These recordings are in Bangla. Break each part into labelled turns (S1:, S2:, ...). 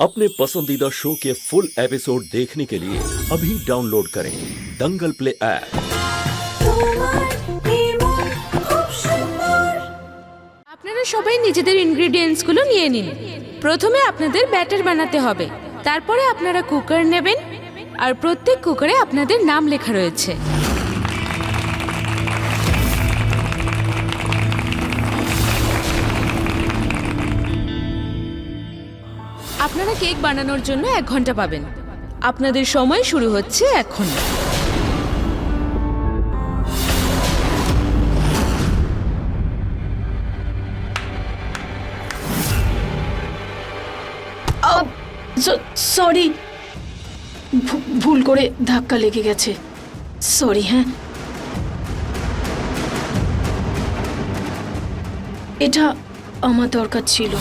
S1: अपने पसंदीदा शो के फुल एपिसोड देखने के लिए अभी डाउनलोड करें दंगल प्ले ऐप
S2: তোমার নির্মল খুব সুন্দর
S3: আপনারা সবাই নিজেদের ইনগ্রেডিয়েন্টসগুলো নিয়ে নিন প্রথমে আপনাদের ব্যাটার বানাতে হবে তারপরে আপনারা কুকার নেবেন আর প্রত্যেক কুকারে আপনাদের নাম লেখা রয়েছে আপনারা কেক বানানোর জন্য এক ঘণ্টা পাবেন। আপনাদের সময় শুরু হচ্ছে এখন।
S4: সরি। ভুল করে ধাক্কা লেগে গেছে। সরি হ্যাঁ। এটা আমার দরকার ছিল।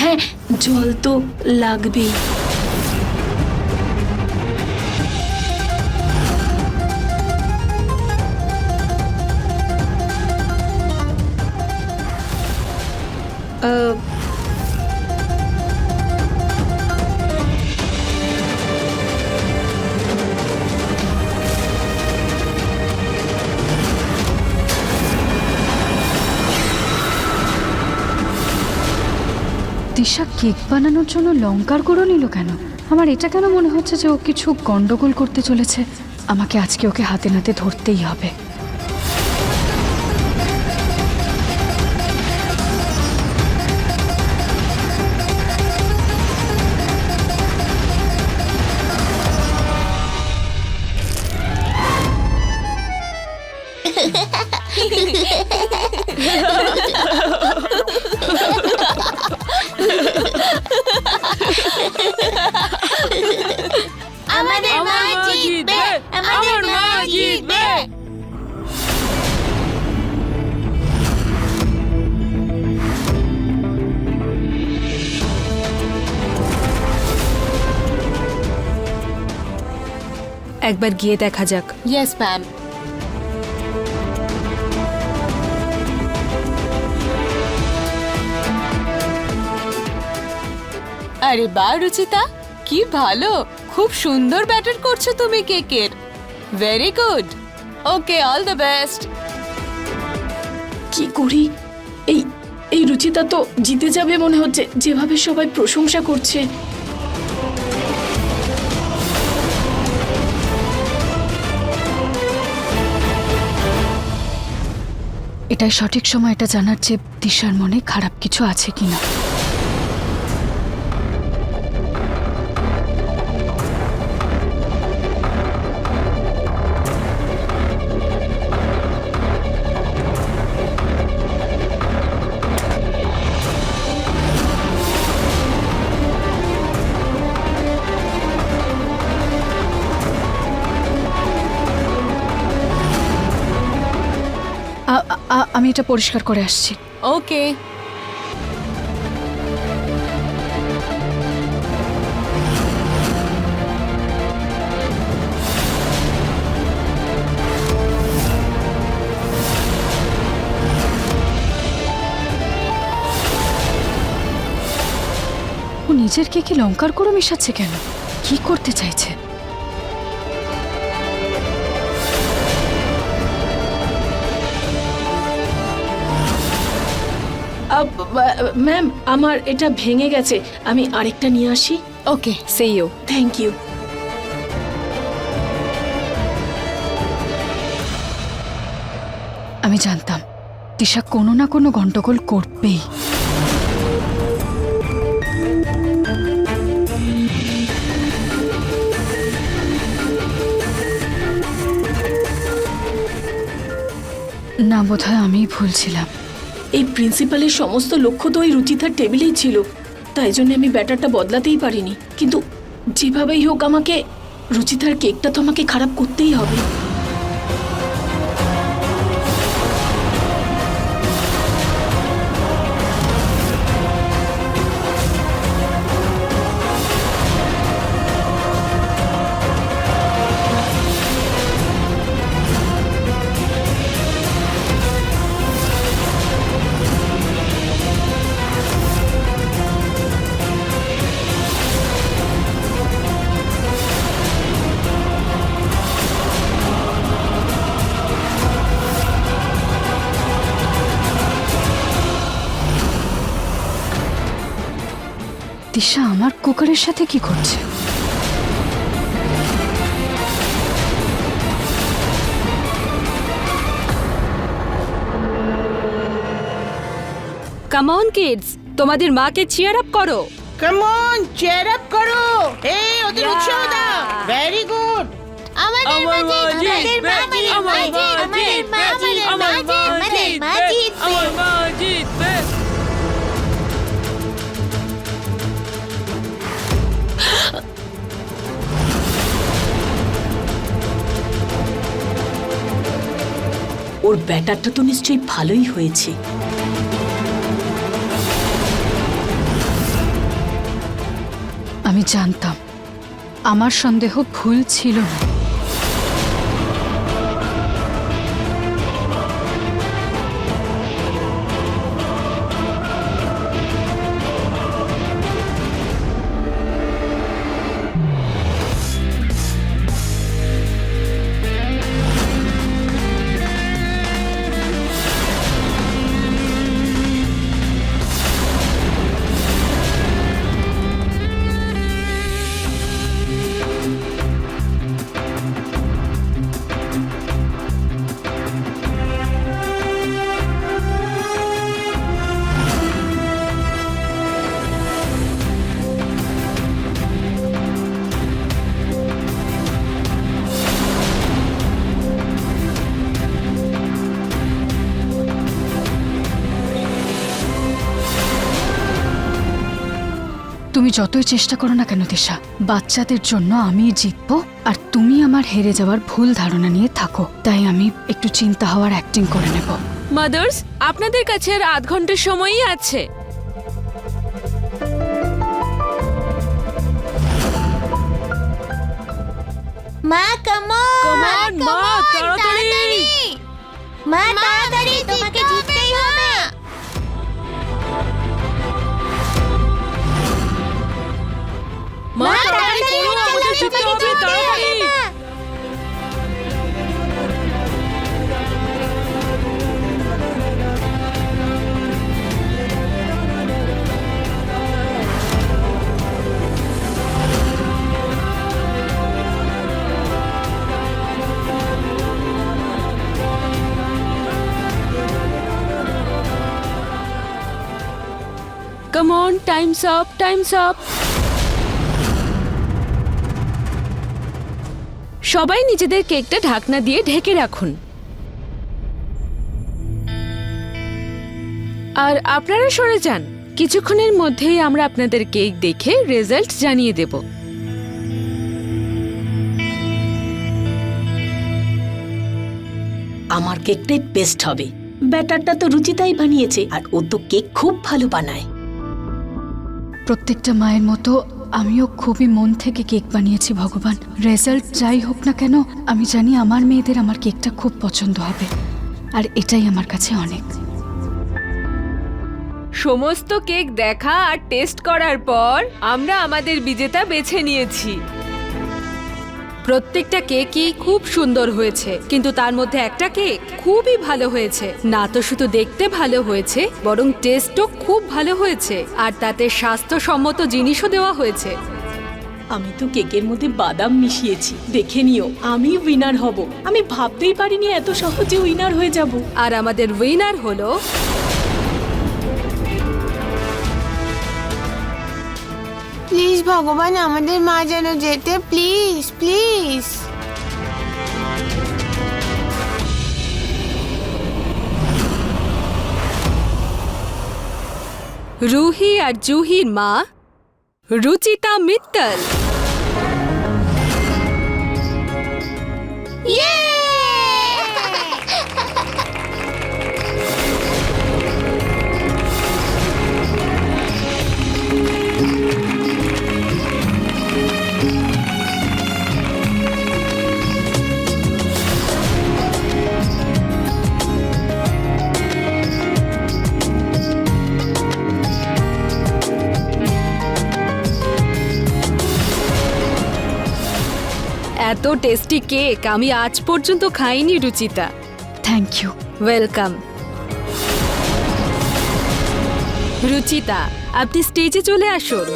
S4: হ্যাঁ জল তো লাগবেই
S5: দিশা কেক বানানোর জন্য লঙ্কার গুঁড়ো নিল কেন? আমার এটা কেন মনে হচ্ছে যে ও কিছু গন্ডগোল করতে চলেছে? আমাকে আজকে ওকে হাতে নাতে ধরতেই হবে।
S2: আমাদের মা জিতবে আমাদের মা জিতবে
S3: একবার গিয়ে দেখা যাক।
S2: ইয়েস ম্যাম
S6: আরে বা রুচিতা কি ভালো। খুব সুন্দর ব্যাটার করছ তুমি কেকের। Very good okay all the best
S4: কি করি? এই এই রুচিতা তো জিতে যাবে মনে হচ্ছে যেভাবে সবাই প্রশংসা করছে।
S5: এটাই সঠিক সময় এটা জানার যে দিশার মনে খারাপ কিছু আছে কিনা। আমি এটা পরিষ্কার করে আসছি।
S6: ওকে।
S5: ও নিজের কি লঙ্কার গুঁড়ো মেশাচ্ছে কেন? কি করতে চাইছে?
S4: ম্যাম আমার এটা ভেঙে গেছে। আমি আরেকটা নিয়ে আসি।
S6: ওকে সেই ইউ
S4: থ্যাংক ইউ
S5: আমি জানতাম দিশা কোনো না কোনো গন্ডগোল করবেই। না বোধহয় আমিই ভুল ছিলাম।
S4: এই প্রিন্সিপালের সমস্ত লক্ষ্য তো ওই রুচিতার টেবিলেই ছিল। তাই জন্য আমি ব্যাটারটা বদলাতেই পারিনি। কিন্তু যেভাবেই হোক আমাকে রুচিতার কেকটা তো আমাকে খারাপ করতেই হবে।
S5: কুকারের সাথে কি করছে?
S3: কাম অন কিডস তোমাদের মাকে চিয়ার আপ করো।
S2: কাম অন চেয়ার আপ করো। এই ওদের উৎসাহ দাও। ভেরি গুড
S7: আমাদের মাজিদ আমাদের মাজিদ আমাদের মাজিদ আমাদের
S4: ব্যাটারটা তো নিশ্চয়ই ভালোই হয়েছে।
S5: আমি জানতাম আমার সন্দেহ ভুল ছিল না। তুমি যতই চেষ্টা করো না কেন দিশা বাচ্চাদের জন্য আমি জিতবো আর তুমি আমার হেরে যাওয়ার ভুল ধারণা নিয়ে থাকো। তাই আমি একটু চিন্তা হওয়ার অ্যাক্টিং করে নেব।
S3: মাদার্স আপনাদের কাছে আর আধ ঘণ্টার সময়ই আছে।
S7: মা কাম
S3: Come মা, তাড়াতাড়ি।
S7: মা তাড়াতাড়ি তোমাকে
S3: মা তাড়াতাড়ি করো আমাদের জিততে হবে তাড়াতাড়ি Come on, time's up, time's up. সবাই নিজেদের কেকটা ঢাকনা দিয়ে ঢেকে রাখুন। আর আপনারা সরে যান। কিছুক্ষণের মধ্যেই আমরা আপনাদের কেক দেখে রেজাল্ট জানিয়ে দেব।
S4: আমার কেকটাই বেস্ট হবে। ব্যাটারটা তো রুচিতাই বানিয়েছে আর ও তো কেক খুব ভালো বানায়।
S5: প্রত্যেকটা মায়ের মতো আমিও খুবই মন থেকে কেক বানিয়েছি, ভগবান। রেজাল্ট যাই হোক না কেন, আমি জানি আমার মেয়েদের আমার কেকটা খুব পছন্দ হবে। আর এটাই আমার কাছে অনেক।
S3: সমস্ত কেক দেখা আর টেস্ট করার পর আমরা আমাদের বিজেতা বেছে নিয়েছি। প্রত্যেকটা কেকই খুব সুন্দর হয়েছে। কিন্তু তার মধ্যে একটা কেক খুবই ভালো হয়েছে। না তো শুধু দেখতে ভালো হয়েছে বরং টেস্টও খুব ভালো হয়েছে। আর তাতে স্বাস্থ্যসম্মত জিনিসও দেওয়া হয়েছে।
S4: আমি তো কেকের মধ্যে বাদাম মিশিয়েছি। দেখে নিও আমি উইনার হব। আমি ভাবতেই পারিনি এত সহজে উইনার হয়ে যাব।
S3: আর আমাদের উইনার হলো
S7: প্লিজ ভগবান আমাদের মা যেন যেতে প্লিজ প্লিজ
S3: রুহি আর জুহির মা রুচিতা মিত্তল এত টেস্টি কেক আমি আজ পর্যন্ত খাইনি Ruchita.
S5: Thank you
S3: welcome Ruchita আপনি স্টেজে চলে আসুন।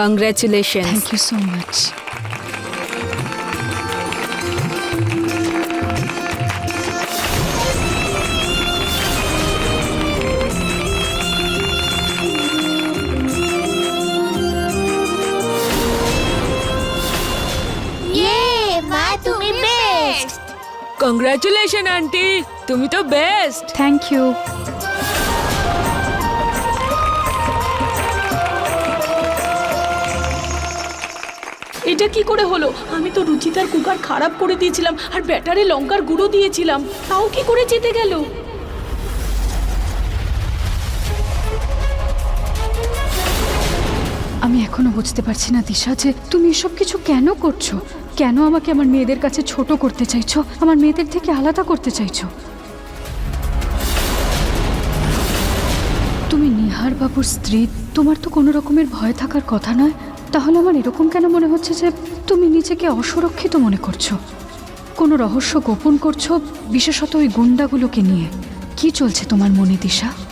S3: Congratulation
S5: thank you so much
S7: ইয়ে মা তুমি বেস্ট
S3: কংগ্রাচুলেশন আন্টি তুমি তো বেস্ট
S5: থ্যাংক ইউ
S4: এটা কি করে হলো? আমি তো রুচিতার কুকার খারাপ করে দিয়েছিলাম আর ব্যাটারে লঙ্কার গুঁড়ো দিয়েছিলাম। তাও কি করে জিতে গেল?
S5: আমি এখনও বুঝতে পারছি না দিশা যে তুমি এসব কিছু কেন করছ? কেন আমাকে আমার মেয়েদের কাছে ছোট করতে চাইছো? আমার মেয়েদের থেকে আলাদা করতে চাইছো? তুমি নিহার বাবুর স্ত্রী, তোমার তো কোনো রকমের ভয় থাকার কথা নয়। তাহলে আমার এরকম কেন মনে হচ্ছে যে তুমি নিজেকে অসুরক্ষিত মনে করছ? কোনো রহস্য গোপন করছ বিশেষত ওই গুন্ডাগুলোকে নিয়ে? কি চলছে তোমার মনে, দিশা?